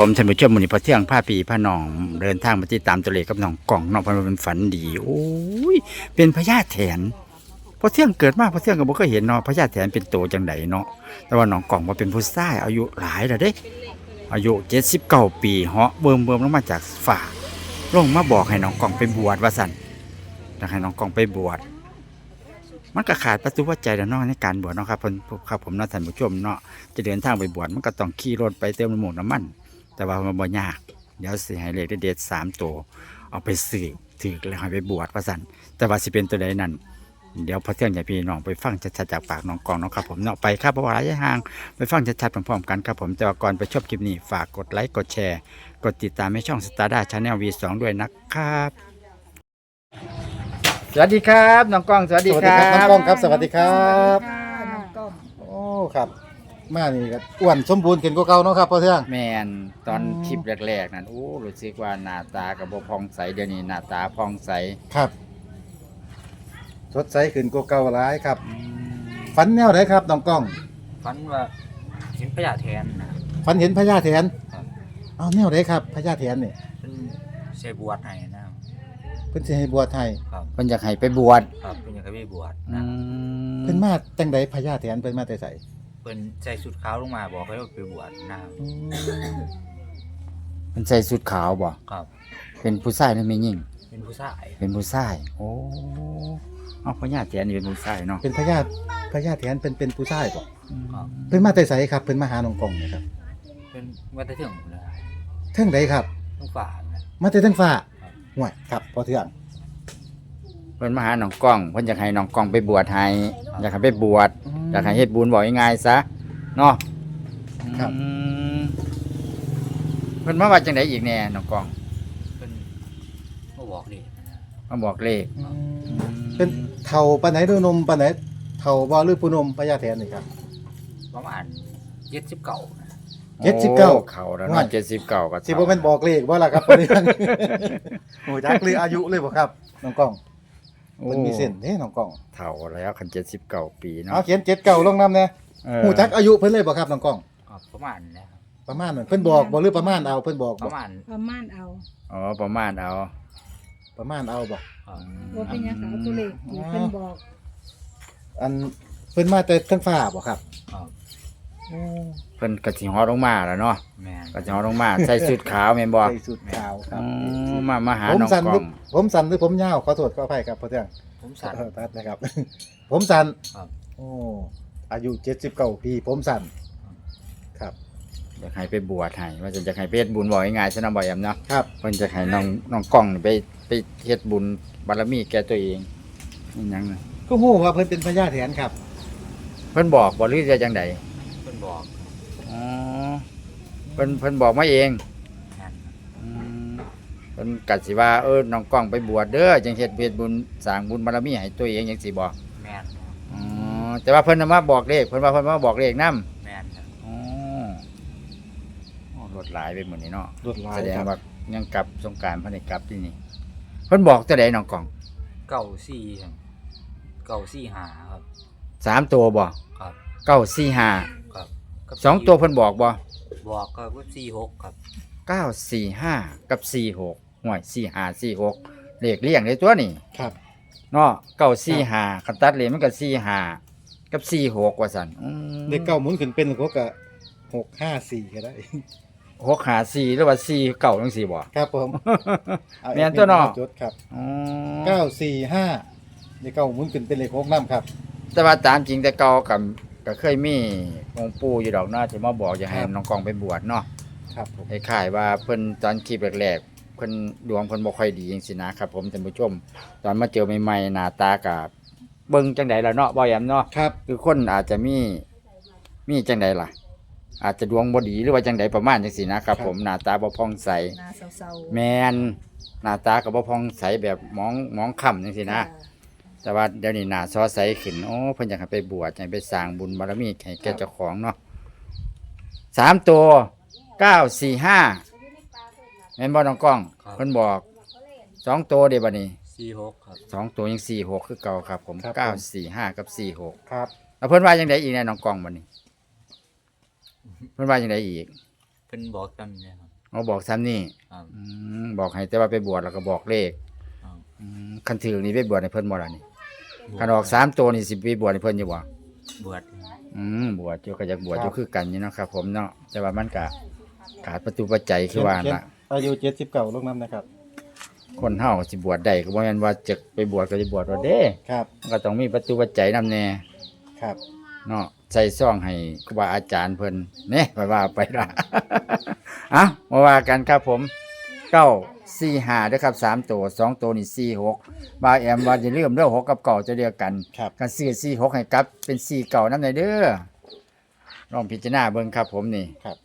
ผมท่านผู้ชมมื้อนี้พอเที่ยงผ้าปีผ้าหนอง เดินทางมาติดตามตัวเลขกับน้องกล่องน้องพันว่าเป็นฝันดี โอ้ยเป็นพญาแถนพอเที่ยงเกิดมาพอเที่ยงก็บ่เคยเห็นเนาะพญาแถนเป็นโตจังไดเนาะแต่ว่าน้องกล่องว่าเป็นผู้ชายอายุหลายแล้วเด้ อายุ79ปีเหาะเบิ่มเบิ่มลงมาจากฝ่าลงมาบอกให้น้องกล่องไปบวชว่าซั่นอยากให้น้องกล่องไปบวชมันก็ขาดประตูวัดใจแล้วนาะในการบวชเนาะครับผมครับผมเนาะท่านผู้ชมเนาะจะเดินทางไปบวชมันก็ต้องขี่รถไปเติมน้ำมันน้ำมัน แต่ว่ามันบ่ยาก เดี๋ยวสิให้เลขเด็ดๆสามตัว เอาไปซื้อถือแล้วให้ไปบวชว่าสั่นแต่ว่าสิเป็นตัวใดนั้นเดี๋ยวพอเที่ยงอย่าพี่น้องไปฟังชัดๆจากปากน้องกองเนาะครับผมเนาะไปครับเพราะว่าระยะห่างไปฟังชัดๆพร้อมๆกันครับผมแต่ว่าก่อนไปชมคลิปนี้ฝากกดไลค์กดแชร์ กดติดตามให้ช่องสตาร์ด้าชาแนล V2 ด้วยนะครับ สวัสดีครับน้องกล้องสวัสดีสวัสคดีรัครับน้องบกล้องครับ สวัสดีครับค่ะน้องก้องโอ้ครับ มานี่ก็อ้วนสมบูรณ์ขึ้นกว่าเก่าเนาะครับพ่อเทือง แมนตอนอืมคลิปแรกๆนั้นโอ้รู้สึกว่าหน้าตากับบพองใสเดี๋ยวนี้หน้าตาพองใสครับ สดใสขึ้นกว่าเก่าหลายครับฝันแนวไหนครับน้องกล้องฝันว่าเห็นพญาแทนนะ ฝันเห็นพญาแถนครับ เอาแนวไหนครับพญาแถนนี่เป็นเสบวชให้นะเพิ่นสิให้บวชให้ครับเพิ่นอยากให้ไปบวชครับเป็นอย่างกับไปบวชอืนะมเพิ่นมาจังไดพญาแถนเพิ่นมาแต่ไส เป็นใส่ชุดขาวลงมาบอกให้ว่าไปบวชนะเพิ่นใส่สุดขาวบ่ครับ เป็นผู้ชายหรือไม่ยิ่งเป็นผู้ชายเป็นผู้ชาย โอ้เอาพญาแถนนี่เป็นผู้ชายเนาะเป็นพญาพญาแถนเป็นเป็นผู้ชายบ่ครับเพิ่นมาแต่ไสครับเพิ่นมาหาน้องกล้องนี่ครับเป็นวัฒนธรรมนะเทิงใดครับต้องฝ่านะมาแต่เทิงฟ้าครับห่วยครับพ่อเทือง เพิ่นมาหาน้องกล้องเพิ่นอยากให้น้องกล้องไปบวชให้อยากให้ไปบวชอยากให้เฮ็ดบุญบอกง่ายๆซะเนาะครับ อืมเพิ่นมาว่าจังไดอีกแน่น้องกล้องเป็นมาบอกเลยนะมาบอกเลขเป็น เท่าปานไหนหรือนมปานไหนเท่าบ่หรือผู้นมพญาแถนนี่ครับ ประมาณเจ็ดสิบเก่านะเจ็ดสิบเก้าโอ้เขาแล้วว่าเนาะเจ็ดสิบเก้าก็สิบ่แม่นบอกเลขบ่ล่ะครับเพิ่นโอ้จักเลยอายุเลยบ่ครับน้องกล้อง โอ้เพิ่นมีเส้นเด้น้องกล้องเฒ่าแล้วคันเจ็ดสิบเก้าปีเนาะเอาเขียน7เก่าลงนำแน่เออฮู้จักอายุเพิ่นเลยบ่ครับน้องกล้องครับประมาณนะครับประมาณนั้นเพิ่นบอกบ่หรือประมาณเอาเพิ่นบอกปบ่ระมาณประมาณเอาอ๋อประมาณเอา ประมาณเอาบ่ครับว่าเป็นหยังเขาตัวเลขที่เพิ่นบอกอันเพิ่นมาแต่เทางฟ้าบ่ครับครับเพิ่นก็สิฮอดลงมาแล้วเนาะแม่นก็สิฮอดลงมา ใส่สุดขาวแม่นบ่ใส่สุดขาวครัอ๋บอมามาหาผมน้องสั้นกหล้รืออง ผมสั้นหรือผมยาวขอโทษขออภัยครับพ่อเทืองผมสั่น เออตัดนะครับ ผมสั้นครับ โอ้อายุ79ปีผมสั้นครับ อยากให้ไปบวชให้ว่าจะอยากให้ไปเฮ็ดบุญบอกง่ายๆซะเนาะบ่แอมเนาะครับ เพิ่นจะให้น้องน้องกล้องนี่ไปไปเฮ็ดบุญบารมีแก่ตัวเองนี่หยังน่ะก็ฮู้ว่าเพิ่นเป็นพญาแถนครับ เพิ่นบอกบ่หรือจะจังไดเพิ่นบอกอ๋อเพิ่นเพิ่นบอกมาเองงานอืมเพิ่นกัดสิว่าเออน้องกล้องไปบวชเด้อจังเฮ็ดเฮ็ดบุญสร้างบุญบารมีให้ตัวเองจังสิบ่แม่นอ๋อแต่ว่าเพิ่นน่ะมาบอกเลขเพิ่นว่าเพิ่นมาบอกเลขนำแม่นครับอ๋ออ๋อรถหลายไปหมดนี่เนาะรถลายแสดงครับว่ายังกลับสงกรารเพิ่นได้กลับที่นี่เพิ่นบอกตัวใดน้องกล้องเก่าสี่ครับเก่าสี่หาครับ สามตัวบ่ครับ เก้าสี่ห้าครับกับสองตัวเพิ่นบอกบ่บอกก็ว่าสี่หกครับ เก้าสี่ห้ากับสี่หก ห่วยสี่ห้าสี่หกเลขเลี่ยงเลยตัวนี่ครับ เนาะเก้าสี่ห้าคันตัดเลนมันก็สี่ห้ากับสี่หกว่าสันอืมเด็กเก้าหมุนขึ้นเป็นหกกะหกห้าสี่ก็ได้ หกหาสี่หรือว่าสี่เก้าจังสี่บ่ ครับผมอาแม่นตัวเนาะ จดครับอ๋อเก้าสี่ห้าเด็กเก้าหมุนขึ้นเป็นเลขหกน้ำครับ แต่ว่าตามจริงแต่เก่ากับก็เคยมีองค์ปู่อยู่ดอกเนาะที่มาบอกอยากให้ครับ น้องกองไปบวชเนาะ ครับผมคล้ายๆว่าเพิ่นตอนคลิปแรกๆ เพิ่นดวงเพิ่นบ่ค่อยดีจังซี่นะครับ ผมท่านผู้ชม ตอนมาเจอใหม่ๆหน้าตาก็เบิ่งจังไดล่ะเนาะบ่แยมเนาะครับ คือคนอาจจะมีมีจังไดล่ะ อาจจะดวงบ่ดีหรือว่าจังไดประมาณจังซี่นะครับ ผมหน้าตาบ่ผ่องใส หน้าเศร้าๆแมนหน้าตาก็บ่ผ่องใสแบบมองมองค่ำจังซี่นะ แต่ว่าเดี๋ยวนี้หน้าซอใสขึ้นโอ้เพิ่นอยากให้ไปบวชอยากให้ไปสร้างบุญบารมีให้แก่เจ้าของเนาะสามตัวเก้าสี่ห้า แม่นบ่น้องกล้องเพิ่นบอกสองตัวเดี๋ยวบัดนี้สี่หกครับ สองตัวยังสี่หกคือเก่าครับผมครับเก้าผมสี่ห้ากับสี่หกครับ แล้วเพิ่นว่าจังไดอีกแน่น้องกล้องบัดนี้ เพิ่นว่าจังไดอีกเพิ่นบอกกันเนี่ยครับเขาบอกซ้ำนี่ครับ อืมบอกให้แต่ว่าไปบวชแล้วก็บอกเลขครับ อืมคันถือนี่ไปบวชในเพิ่นบ่ล่ะนี่คันออกสามตัวนี่สิไปบวชในเพิ่นอยู่บ่ บวชอืมบวชอยู่ก็อยากบวชอยู่คือกันอยู่เนาะครับ ผมเนาะแต่ว่ามันก็ขาดประตูปัจจัยคือว่าเขียนน่ะ อายุเจ็ดสิบเก้าลงน้ำนะครับ คนเฮาสิบวชได้ก็บ่แม่นว่าจะไปบวชก็สิบวชว่าเด้ครับ มันก็ต้องมีประตูปัจจัยนำแน่ครับ เนาะใส่ซ่องให้ครูบาอาจารย์เพิ่นเน่ไปว่าไปละ อะมาว่ากันครับผมเก้าสี่ห้าด้วยครับสามตัวสองตัวนี่สี่หกบาแอมว่าจะเริ่มเรื่องหกกับเก่าจะเดียวกันครับ กันสี่สี่หกให้กลับเป็นสี่เก่านั่นเลยเด้อลองพิจารณาเบิ่งครับผมนี่ ครับ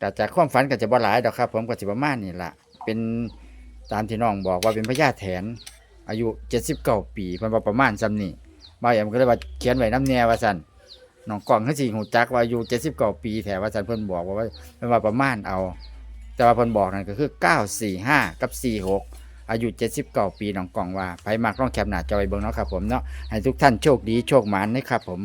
แต่จากความฝันก็จะบ่หลายดอกครับ ผมก็สิประมาณนี่ละเป็นตามที่น้องบอกว่าเป็นพญาแถน อายุเจ็ดสิบเก้าปีเพิ่นว่าประมาณซ้ำนี่บาแอมก็เลยว่าเขียนไว้น้ำแนวว่าซั่นน้องกล่องเขาสิหูจักว่าอายุเจ็ดสิบเก้าปีแถวว่าซั่นเพิ่นบอกว่าเพิ่นว่าประมาณเอา แต่ว่าเพิ่นบอกนั่นก็คือเก้าสี่ห้ากับสี่หกอายุเจ็ดสิบเก้าปีน้องกล่องว่าไปมากต้องแคปหน้าจอไว้เบิ่งเนาะครับผมเนาะให้ทุกท่านโชคดีโชคหมานนะครับผม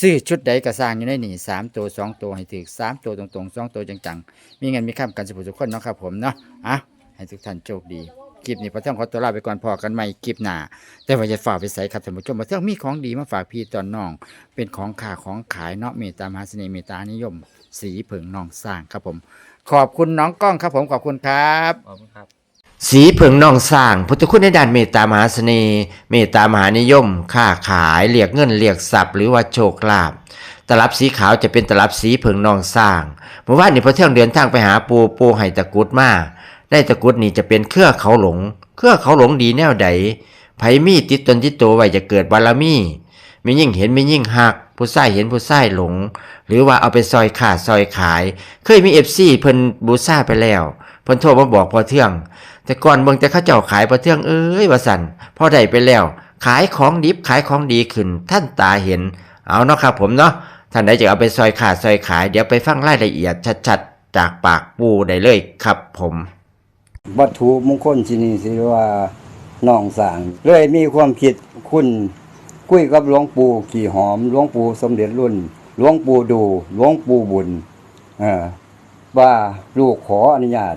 ซื้อชุดใดก็สร้างอยู่ในนี่สามตัวสองตัวให้ถึกสามตัวตรงๆสองตัวจังๆ มีเงินมีข้ามกันสุขทุกคนเนาะครับผมเนาะอะให้ทุกท่านโชคดีคลิปนี้พระเท่งขอตัวลาไปก่อนพอกันใหม่คลิปหน้า แต่ว่าจะฝากไปใส่ครับท่านผู้ชมพระเท่งมีของดีมาฝากพี่ตอนน้อง เป็นของขาของขายเนาะเมตตามหาเสน่ห์เมตตานิยม สีผึ่งน้องสร้างครับผม ขอบคุณน้องกล้องครับผมขอบคุณครับ ขอบคุณครับ สีเผิงนองสร้างพุทธคุณในด้านเมตตามหาเสน่ห์เมตตามหานิยม ค้าขายเรียกเงินเรียกทรัพย์หรือว่าโชคลาภตลับสีขาวจะเป็นตลับสีเผิงนองสร้างเมื่อวานนี้พอเที่ยงเดินทางไปหาปูปูไห้ตะกุดมาได้ตะกุดนี่จะเป็นเครือเขาหลง เครือเขาหลงดีแนวใดไผมีติดตนติดตัวไว้จะเกิดบารมีมียิ่งเห็นมียิ่งหัก ผู้ใส่เห็นผู้ใส่หลง หรือว่าเอาไปซอยขาดซอยขาย เคยมีเอฟซีเพิ่นบูซ่าไปแล้ว เพิ่นโทรมาบอกพอเที่ยง แต่ก่อนเบิ่งแต่เขาเจ้าขายประเทืองเอ้ยว่าสันพอได้ไปแล้ว ขายของดิบขายของดีขึ้น ท่านตาเห็น เอาเนาะครับผมเนาะท่านใดจะเอาไปซอยขาดซอยขายเดี๋ยวไปฟังรายละเอียดชัดๆ จากปากปูได้เลยครับผม วัตถุมงคลที่นี่สิว่าน้องสางเลยมีความคิดคุณคุยกับหลวงปู่ขี่หอมหลวงปู่สมเด็จรุ่นหลวงปู่ดูหลวงปู่บุญเออว่าลูกขออนุญาต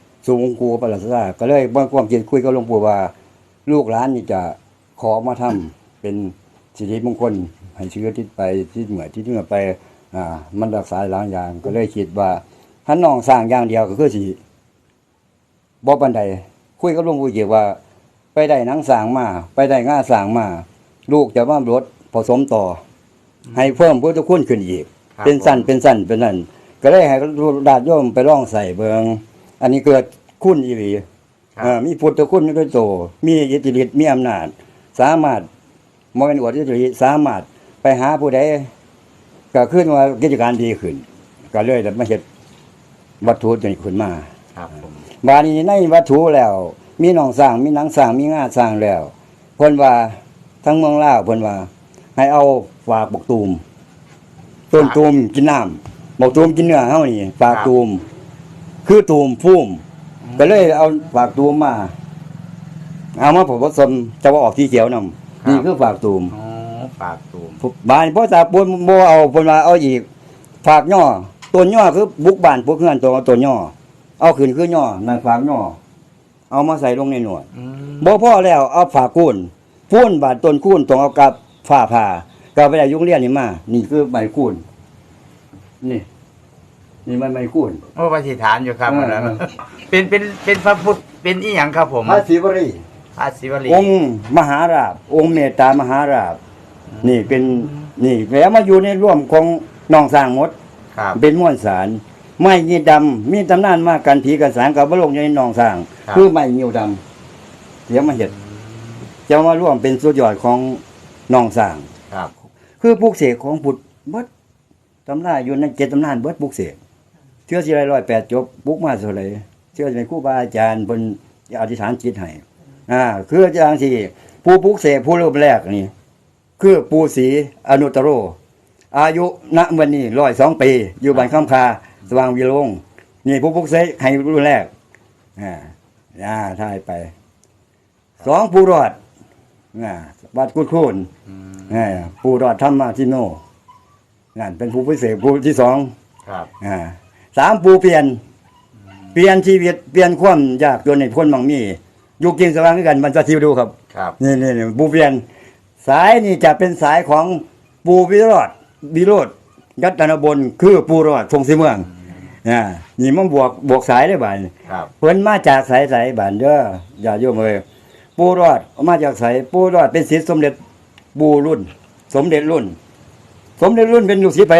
สูงกูประหลาดซาก็เลยบ่ความคิดคุยกับหลวงปู่ว่า ลูกหลานนี่จะขอมาทำเป็นสิริมงคลให้เชื้อที่ไปที่เหมือที่เหมือไปอ่ามันรักษาหลายอย่าง ก็เลยคิดว่าถ้าน้องสร้างอย่างเดียวก็คือสิบ่ปานใดคุยกับหลวงปู่เกี่ยวว่า ไปได้หนังสร้างมา ไปได้ง่าสร้างมา ลูกจะมารถผสมต่ออให้เพิ่มพุทธคุณขึ้นอีกครับเป็นสั้นผมเป็นสั้นเป็นนั่นก็เลยให้ดาดโยมไปลองใส่เบิง อันนี้เกิดคุณอีหลีครับเอ่ามีพุทธคุณด้วยโต มีอิทธิฤทธิ์มีอำนาจ สามารถมเป็นอวดอิทธิฤทธิ์สามารถไปหาผู้ใดก็ขึ้นว่ากิจการดีขึ้น ก็เลยได้มาเฮ็ดวัตถุนี้ขึ้นมาครับผมบาดนี้ในวัตถุแล้ว มีหนองสร้างมีหนังสร้างมีงาสร้างแล้วเพิ่นว่าทั้งเมืองลาวเพิ่นว่า ให้เอาฝากบกตูมต้นตูมกินน้ำบกตูมกินเนื้อเฮานี่ฝากตูม คือตูมพุ่มก็เลยเอาฝากตูมมา เอามาผสมจะว่าออกที่เขียวนำนี่คือฝากตูมอ๋อปากตูมบ้านพ่อตาปนบ่เอาเพิ่นว่าเอาอีก ฝากย่อต้นย่อคือบุกบ้านพวกเฮือนตัวต้นย่อเอาขึ้นคือย่อนั่นฝากย่อเอามาใส่ลงในหนวด อืมบ่พอแล้วเอาฝากคูนพูนบาดต้นคูนต้องเอากับฝ้าผ่าก็ไปได้ยุงเรียนนี่มา นี่คือใบคูนนี่ นี่มันใบคูนโอ้ปฏิฐานอยู่ครับเอออันนั้นเป็นเป็นเป็นพระพุทธเป็นอีหยังครับผมพระศิวรีพระศิวลีองค์มหาราบ องค์เมตตามหาราบ นี่เป็นนี่แล้วมาอยู่ในร่วมของน้องสร้างหมด ครับ เป็นม้วนสารไม้ยีดำมีตำนานมากันผีกันสางกับบลงอยู่ในหนองสร้าง ครับ คือไม้ยิวดำเดี๋ยวมาเห็ดจะมาร่วมเป็นสุดยอดของหนองสร้าง ครับ คือปลูกเสกของพุทธเบิดตำราอยู่ในเจ็ดตำนานเบิดปลูกเสกเชื่อสิไรร้อยแปดจบปลูกมาเท่าไหรเชื่อเป็นครูบาอาจารย์เพิ่นอธิษฐานจิตให้อ่าคืออย่างที่ผู้ปลุกเสกผู้รูปแรกนี่ คือปู่ศรีอนุตตโร อายุณวันนี้ร้อยสองปี อยู่บ้านคำคาสว่างวิโรงนี่ผู้ปลุกเสกให้รุ่นแรกอ่าอ่าถ่ายไปสองผู้รอดอ่าวัดกุดคูนอ่าผู้รอดธรรมาทิโนนั่นเป็นผู้พิเศษผู้ที่สองครับอ่า สามปูเปลี่ยน เปลี่ยนชีวิตเปลี่ยนความยากจนในคนบางมีอยู่กินสว่างด้วยกันมันจะทิวดูครับครับนี่นี่นี่ปูเปลี่ยน สายนี่จะเป็นสายของปูวิโรธวิโรธยัตนบนคือปูรอดทงสีเมืองอ่านี่มันบวกบวกสายได้บ่ายครับเพิ่นมาจากสายสายบ้านเด้ออย่าโยมเอ้ยปูรอดมาจากสายปูรอดเป็นศิษย์สมเด็จปูรุ่น สมเด็จรุ่น สมเด็จรุ่นเป็นลูกศิษย์ไป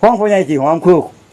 ของพ่อใหญ่สีหอมคือ